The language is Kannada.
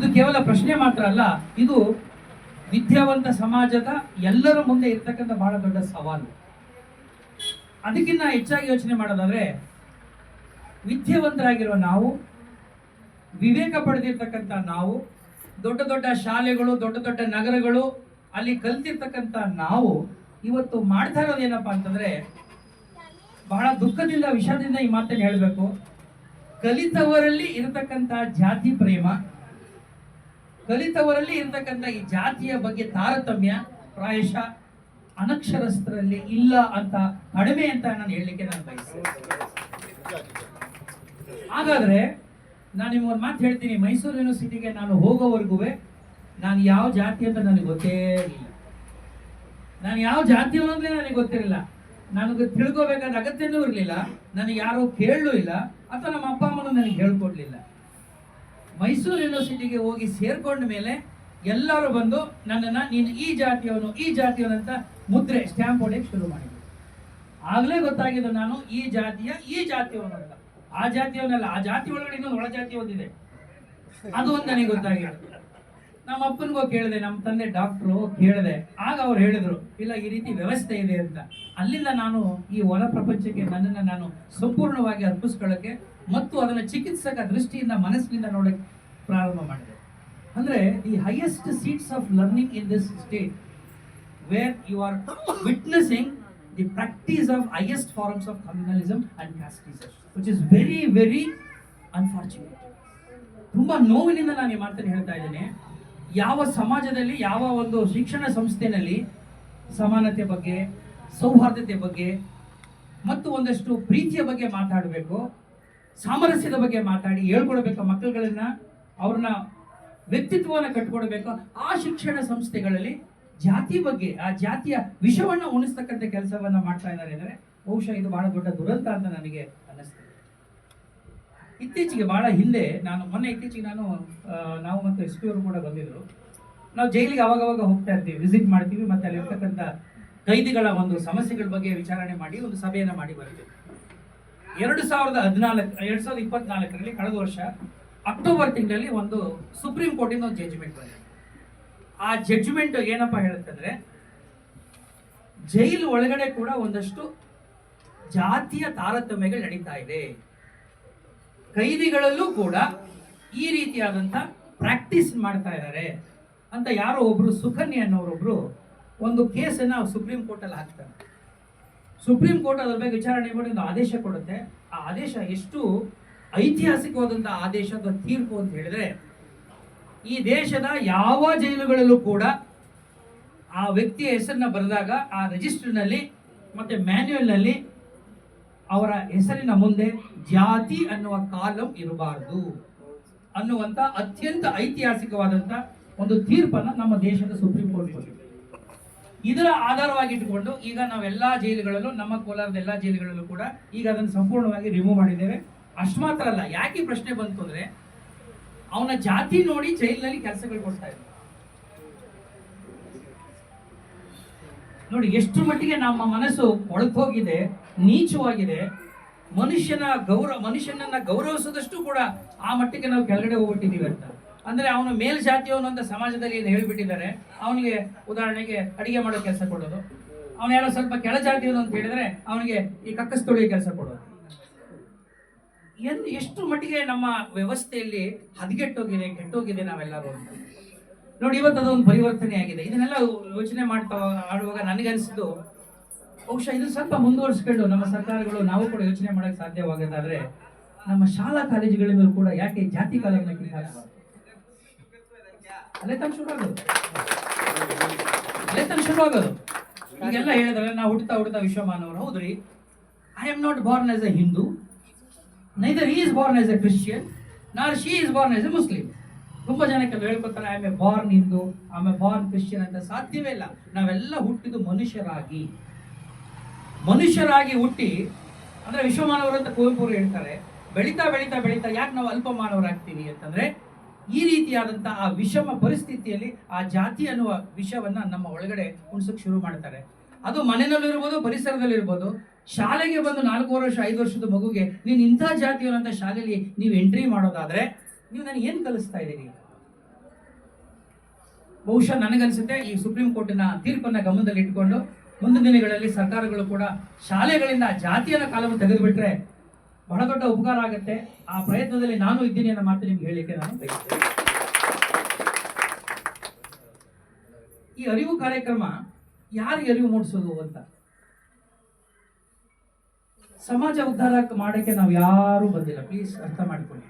ಇದು ಕೇವಲ ಪ್ರಶ್ನೆ ಮಾತ್ರ ಅಲ್ಲ, ಇದು ವಿದ್ಯಾವಂತ ಸಮಾಜದ ಎಲ್ಲರ ಮುಂದೆ ಇರ್ತಕ್ಕಂಥ ಬಹಳ ದೊಡ್ಡ ಸವಾಲು. ಅದಕ್ಕಿಂತ ಹೆಚ್ಚಾಗಿ ಯೋಚನೆ ಮಾಡೋದಾದ್ರೆ, ವಿದ್ಯಾವಂತರಾಗಿರುವ ನಾವು, ವಿವೇಕ ಪಡೆದಿರ್ತಕ್ಕಂಥ ನಾವು, ದೊಡ್ಡ ದೊಡ್ಡ ಶಾಲೆಗಳು, ದೊಡ್ಡ ದೊಡ್ಡ ನಗರಗಳು, ಅಲ್ಲಿ ಕಲ್ತಿರ್ತಕ್ಕಂಥ ನಾವು ಇವತ್ತು ಮಾಡ್ತಾ ಇರೋದು ಏನಪ್ಪಾ ಅಂತಂದ್ರೆ, ಬಹಳ ದುಃಖದಿಂದ, ವಿಷಾದದಿಂದ ಈ ಮಾತನ್ನು ಹೇಳಬೇಕು. ಕಲಿತವರಲ್ಲಿ ಇರತಕ್ಕಂಥ ಜಾತಿ ಪ್ರೇಮ ಕಲಿತವರಲ್ಲಿ ಇರತಕ್ಕಂಥ ಈ ಜಾತಿಯ ಬಗ್ಗೆ ತಾರತಮ್ಯ ಪ್ರಾಯಶ ಅನಕ್ಷರಸ್ಥರಲ್ಲಿ ಇಲ್ಲ ಅಂತ, ಕಡಿಮೆ ಅಂತ ನಾನು ಹೇಳಲಿಕ್ಕೆ ನಾನು ಬಯಸ್ತೇನೆ ಹಾಗಾದ್ರೆ ನಾನು ನಿಮ್ಗೊಂದು ಮಾತು ಹೇಳ್ತೀನಿ. ಮೈಸೂರು ಯೂನಿವರ್ಸಿಟಿಗೆ ನಾನು ಹೋಗೋವರೆಗೂ ನಾನು ಯಾವ ಜಾತಿ ಅಂತ ನನಗೆ ಗೊತ್ತೇ ಇಲ್ಲ. ನಾನು ಯಾವ ಜಾತಿ ಅಂತಲೇ ನನಗೆ ಗೊತ್ತಿರಲಿಲ್ಲ. ನನಗೆ ತಿಳ್ಕೋಬೇಕಾದ ಅಗತ್ಯನೂ ಇರಲಿಲ್ಲ. ನನಗೆ ಯಾರೋ ಕೇಳಲೂ ಇಲ್ಲ. ಅಥವಾ ನಮ್ಮ ಅಪ್ಪ ಅಮ್ಮನೂ ನನಗೆ ಹೇಳ್ಕೊಡ್ಲಿಲ್ಲ. ಮೈಸೂರು ಯೂನಿವರ್ಸಿಟಿಗೆ ಹೋಗಿ ಸೇರ್ಕೊಂಡ ಮೇಲೆ ಎಲ್ಲರೂ ಬಂದು ನನ್ನನ್ನು ನೀನು ಈ ಜಾತಿಯವನು ಈ ಜಾತಿಯವನು ಅಂತ ಮುದ್ರೆ, ಸ್ಟ್ಯಾಂಪ್ ಹೊಡೆಯಕ್ಕೆ ಶುರು ಮಾಡಿದ್ರು. ಆಗಲೇ ಗೊತ್ತಾಗಿದೆ ನಾನು ಈ ಜಾತಿಯ, ಈ ಜಾತಿಯವನಲ್ಲ. ಆ ಜಾತಿಯವನಲ್ಲ, ಆ ಜಾತಿ ಒಳಗಡೆ ಇನ್ನೊಂದು ಒಳ ಜಾತಿ ಒಂದಿದೆ. ಅದು ಒಂದು ನನಗೆ ಗೊತ್ತಾಗಿದೆ. ನಮ್ಮ ಅಪ್ಪನಿಗೂ ಕೇಳಿದೆ ನಮ್ಮ ತಂದೆ ಡಾಕ್ಟ್ರು ಕೇಳಿದೆ ಆಗ ಅವ್ರು ಹೇಳಿದ್ರು, ಇಲ್ಲ, ಈ ರೀತಿ ವ್ಯವಸ್ಥೆ ಇದೆ ಅಂತ. ಅಲ್ಲಿಂದ ನಾನು ಈ ಹೊರ ಪ್ರಪಂಚಕ್ಕೆ ನನ್ನನ್ನು ನಾನು ಸಂಪೂರ್ಣವಾಗಿ ಅರ್ಪಿಸ್ಕೊಳ್ಳೋಕ್ಕೆ ಮತ್ತು ಅದನ್ನು ಚಿಕಿತ್ಸಕ ದೃಷ್ಟಿಯಿಂದ, ಮನಸ್ಸಿನಿಂದ ನೋಡಕ್ಕೆ ಪ್ರಾರಂಭ ಮಾಡಿದೆ. ಅಂದ್ರೆ the highest seats of learning in this state where you are witnessing the practice of highest forms of communalism and casteism which is very very unfortunate ತುಂಬಾ ನೋವಿನಿಂದ ನಾನು ಈ ಮಾತನ್ನು ಹೇಳ್ತಾ ಇದ್ದೇನೆ. ಯಾವ ಸಮಾಜದಲ್ಲಿ ಯಾವ ಒಂದು ಶಿಕ್ಷಣ ಸಂಸ್ಥೆನಲ್ಲಿ ಸಮಾನತೆ ಬಗ್ಗೆ, ಸೌಹಾರ್ದತೆ ಬಗ್ಗೆ ಮತ್ತು ಒಂದಷ್ಟು ಪ್ರೀತಿಯ ಬಗ್ಗೆ ಮಾತಾಡಬೇಕು, ಸಾಮರಸ್ಯದ ಬಗ್ಗೆ ಮಾತಾಡಿ, ಹೇಳ್ಕೊಡ್ಬೇಕು ಮಕ್ಕಳುಗಳನ್ನ, ಅವ್ರನ್ನ ವ್ಯಕ್ತಿತ್ವವನ್ನು ಕಟ್ಕೊಡ್ಬೇಕು. ಆ ಶಿಕ್ಷಣ ಸಂಸ್ಥೆಗಳಲ್ಲಿ ಜಾತಿ ಬಗ್ಗೆ, ಆ ಜಾತಿಯ ವಿಷವನ್ನು ಉಣಿಸ್ತಕ್ಕಂಥ ಕೆಲಸವನ್ನ ಮಾಡ್ತಾ ಇದ್ದಾರೆ. ಅಂದರೆ ಬಹುಶಃ ಇದು ಬಹಳ ದೊಡ್ಡ ದುರಂತ ಅಂತ ನನಗೆ ಇತ್ತೀಚೆಗೆ ಬಹಳ ಹಿಂದೆ ನಾನು, ಮೊನ್ನೆ ಇತ್ತೀಚೆಗೆ ನಾನು ನಾವು ಮತ್ತು ಎಸ್ ಪಿ ಅವರು ಕೂಡ ಬಂದಿದ್ರು. ನಾವು ಜೈಲಿಗೆ ಅವಾಗ ಅವಾಗ ಹೋಗ್ತಾ ಇರ್ತೀವಿ ವಿಸಿಟ್ ಮಾಡ್ತೀವಿ ಮತ್ತೆ ಅಲ್ಲಿರ್ತಕ್ಕಂಥ ಕೈದಿಗಳ ಒಂದು ಸಮಸ್ಯೆಗಳ ಬಗ್ಗೆ ವಿಚಾರಣೆ ಮಾಡಿ, ಒಂದು ಸಭೆಯನ್ನು ಮಾಡಿ ಬರ್ತೀವಿ ಎರಡು ಸಾವಿರದ ಹದಿನಾಲ್ಕು, ಎರಡು ಸಾವಿರದ ಇಪ್ಪತ್ನಾಲ್ಕರಲ್ಲಿ ಕಳೆದ ವರ್ಷ ಅಕ್ಟೋಬರ್ ತಿಂಗಳಲ್ಲಿ ಒಂದು ಸುಪ್ರೀಂ ಕೋರ್ಟಿಂದ ಒಂದು ಜಡ್ಜ್ಮೆಂಟ್ ಬಂದಿದೆ. ಆ ಜಡ್ಜ್ಮೆಂಟ್ ಏನಪ್ಪ ಹೇಳುತ್ತಂದ್ರೆ, ಜೈಲು ಒಳಗಡೆ ಕೂಡ ಒಂದಷ್ಟು ಜಾತಿಯ ತಾರತಮ್ಯಗಳು ನಡೀತಾ ಇದೆ. ಕೈದಿಗಳಲ್ಲೂ ಕೂಡ ಈ ರೀತಿಯಾದಂಥ ಪ್ರಾಕ್ಟೀಸ್ ಮಾಡ್ತಾ ಇದ್ದಾರೆ ಅಂತ ಯಾರೋ ಒಬ್ಬರು ಸುಕನ್ಯ ಅನ್ನೋರೊಬ್ಬರು ಒಂದು ಕೇಸನ್ನು ಸುಪ್ರೀಂ ಕೋರ್ಟಲ್ಲಿ ಹಾಕ್ತಾರೆ. ಸುಪ್ರೀಂ ಕೋರ್ಟ್ ಅದರ ಬಗ್ಗೆ ವಿಚಾರಣೆ ಮಾಡಿ ಒಂದು ಆದೇಶ ಕೊಡುತ್ತೆ. ಆ ಆದೇಶ ಎಷ್ಟು ಐತಿಹಾಸಿಕವಾದಂಥ ಆದೇಶ ಅಥವಾ ತೀರ್ಪು ಅಂತ ಹೇಳಿದ್ರೆ, ಈ ದೇಶದ ಯಾವ ಜೈಲುಗಳಲ್ಲೂ ಕೂಡ ಆ ವ್ಯಕ್ತಿಯ ಹೆಸರನ್ನ ಬರೆದಾಗ ಆ ರಿಜಿಸ್ಟರ್ನಲ್ಲಿ ಮತ್ತೆ ಮ್ಯಾನ್ಯುಯಲ್ನಲ್ಲಿ ಅವರ ಹೆಸರಿನ ಮುಂದೆ ಜಾತಿ ಅನ್ನುವ ಕಾಲಂ ಇರಬಾರದು ಅನ್ನುವಂತ ಅತ್ಯಂತ ಐತಿಹಾಸಿಕವಾದಂತ ಒಂದು ತೀರ್ಪನ್ನ ನಮ್ಮ ದೇಶದ ಸುಪ್ರೀಂ ಕೋರ್ಟ್ ಕೊಟ್ಟಿದೆ. ಇದರ ಆಧಾರವಾಗಿಟ್ಟುಕೊಂಡು ಈಗ ನಾವೆಲ್ಲ ಜೈಲುಗಳಲ್ಲೂ, ನಮ್ಮ ಕೋಲಾರದ ಎಲ್ಲಾ ಜೈಲುಗಳಲ್ಲೂ ಕೂಡ ಈಗ ಅದನ್ನು ಸಂಪೂರ್ಣವಾಗಿ ರಿಮೂವ್ ಮಾಡಿದ್ದೇವೆ. ಅಷ್ಟು ಮಾತ್ರ ಅಲ್ಲ, ಯಾಕೆ ಪ್ರಶ್ನೆ ಬಂತು ಅಂದ್ರೆ ಅವನ ಜಾತಿ ನೋಡಿ ಜೈಲಿನಲ್ಲಿ ಕೆಲಸಗಳು ಕೊಡ್ತಾ ಇದ್ರು. ನೋಡಿ, ಎಷ್ಟು ಮಟ್ಟಿಗೆ ನಮ್ಮ ಮನಸ್ಸು ಒಳಗೋಗಿದೆ ನೀಚವಾಗಿದೆ ಮನುಷ್ಯನ ಗೌರವ ಮನುಷ್ಯನನ್ನ ಗೌರವಿಸೋದಷ್ಟು ಕೂಡ ಆ ಮಟ್ಟಿಗೆ ನಾವು ಕೆಳಗಡೆ ಹೋಗ್ಬಿಟ್ಟಿದ್ದೀವಿ ಅಂತ. ಅಂದ್ರೆ ಅವನು ಮೇಲ್ಜಾತಿಯವನು ಅಂತ ಸಮಾಜದಲ್ಲಿ ಏನು ಹೇಳಿಬಿಟ್ಟಿದ್ದಾರೆ, ಅವನಿಗೆ ಉದಾಹರಣೆಗೆ ಅಡಿಗೆ ಮಾಡೋ ಕೆಲಸ ಕೊಡೋದು. ಅವನು ಯಾರೋ ಸ್ವಲ್ಪ ಕೆಳಜಾತಿಯವನು ಅಂತ ಹೇಳಿದ್ರೆ ಅವನಿಗೆ ಈ ಕಕ್ಕಸ್ ತೊಳೆಯೋ ಕೆಲಸ ಕೊಡೋದು. ಎಂದು ಎಷ್ಟು ಮಟ್ಟಿಗೆ ನಮ್ಮ ವ್ಯವಸ್ಥೆಯಲ್ಲಿ ಹದಗೆಟ್ಟೋಗಿದೆ, ಕೆಟ್ಟೋಗಿದೆ ನಾವೆಲ್ಲರೂ ನೋಡಿ, ಇವತ್ತು ಅದೊಂದು ಪರಿವರ್ತನೆ ಆಗಿದೆ ಇದನ್ನೆಲ್ಲ ಯೋಚನೆ ಮಾಡ್ತಾ, ಆಡುವಾಗ ನನಗನ್ಸಿದ್ದು ಬಹುಶಃ ಇದು ಸ್ವಲ್ಪ ಮುಂದುವರಿಸ್ಕೊಂಡು ನಮ್ಮ ಸರ್ಕಾರಗಳು ನಾವು ಕೂಡ ಯೋಚನೆ ಮಾಡಕ್ಕೆ ಸಾಧ್ಯವಾಗದಾದ್ರೆ ನಮ್ಮ ಶಾಲಾ ಕಾಲೇಜುಗಳ ಮೇಲೆ ಕೂಡ ಯಾಕೆ ಜಾತಿ ಕಾಲವನ್ನು ಕಿತ್ತಾಕಬಾರ್ದು ಶುರು ಆಗೋದು ಶುರು ಆಗೋದು ಈಗೆಲ್ಲ ಹೇಳಿದ್ರೆ ನಾವು ಹುಡ್ತಾ ಹುಡ್ತಾ ವಿಶ್ವಮಾನವರು, ಹೌದ್ರಿ? I am not born as a Hindu neither he is born as a Christian nor she is born as a Muslim ತುಂಬ ಜನಕ್ಕೆ ಹೇಳ್ಕೊತಾರೆ I a born Hindu I born Christian ಅಂತ ಸಾಧ್ಯವೇ ಇಲ್ಲ. ನಾವೆಲ್ಲ ಹುಟ್ಟಿದ್ದು ಮನುಷ್ಯರಾಗಿ. ಮನುಷ್ಯರಾಗಿ ಹುಟ್ಟಿ, ಅಂದ್ರೆ ವಿಶ್ವಮಾನವರು ಅಂತ ಕುವೆಂಪು ಹೇಳ್ತಾರೆ, ಬೆಳೀತಾ ಬೆಳೀತಾ ಬೆಳೀತಾ ಯಾಕೆ ನಾವು ಅಲ್ಪ ಮಾನವರಾಗ್ತೀವಿ ಅಂತಂದ್ರೆ, ಈ ರೀತಿಯಾದಂಥ ಆ ವಿಷಮ ಪರಿಸ್ಥಿತಿಯಲ್ಲಿ ಆ ಜಾತಿ ಅನ್ನುವ ವಿಷವನ್ನ ನಮ್ಮ ಒಳಗಡೆ ಉಣ್ಸಕ್ ಶುರು ಮಾಡ್ತಾರೆ. ಅದು ಮನೆಯಲ್ಲಿರ್ಬೋದು, ಪರಿಸರದಲ್ಲಿರ್ಬೋದು, ಶಾಲೆಗೆ ಬಂದು ನಾಲ್ಕು ವರ್ಷ, ಐದು ವರ್ಷದ ಮಗುಗೆ ನೀನು ಇಂಥ ಜಾತಿಯವರಂಥ ಶಾಲೆಯಲ್ಲಿ ನೀವು ಎಂಟ್ರಿ ಮಾಡೋದಾದ್ರೆ, ನೀವು ನನಗೆ ಏನು ಕಲಿಸ್ತಾ ಇದ್ದೀರಿ? ಬಹುಶಃ ನನಗನ್ಸುತ್ತೆ ಈ ಸುಪ್ರೀಂ ಕೋರ್ಟಿನ ತೀರ್ಪನ್ನು ಗಮನದಲ್ಲಿ ಇಟ್ಕೊಂಡು ಮುಂದಿನ ದಿನಗಳಲ್ಲಿ ಸರ್ಕಾರಗಳು ಕೂಡ ಶಾಲೆಗಳಿಂದ ಜಾತಿಯನ್ನು ಕಾಲವನ್ನು ತೆಗೆದುಬಿಟ್ರೆ ಬಹಳ ದೊಡ್ಡ ಉಪಕಾರ ಆಗುತ್ತೆ. ಆ ಪ್ರಯತ್ನದಲ್ಲಿ ನಾನು ಇದ್ದೀನಿ ಅನ್ನೋ ಮಾತು ನಿಮ್ಗೆ ಹೇಳಲಿಕ್ಕೆ ನಾನು ಬಯಸ್ತೇನೆ ಈ ಅರಿವು ಕಾರ್ಯಕ್ರಮ ಯಾರಿಗೆ ಅರಿವು ಮೂಡಿಸೋದು ಅಂತ? ಸಮಾಜ ಉದ್ಧಾರ ಮಾಡಕ್ಕೆ ನಾವು ಯಾರು ಬಂದಿಲ್ಲ. ಪ್ಲೀಸ್ ಅರ್ಥ ಮಾಡಿಕೊಳ್ಳಿ.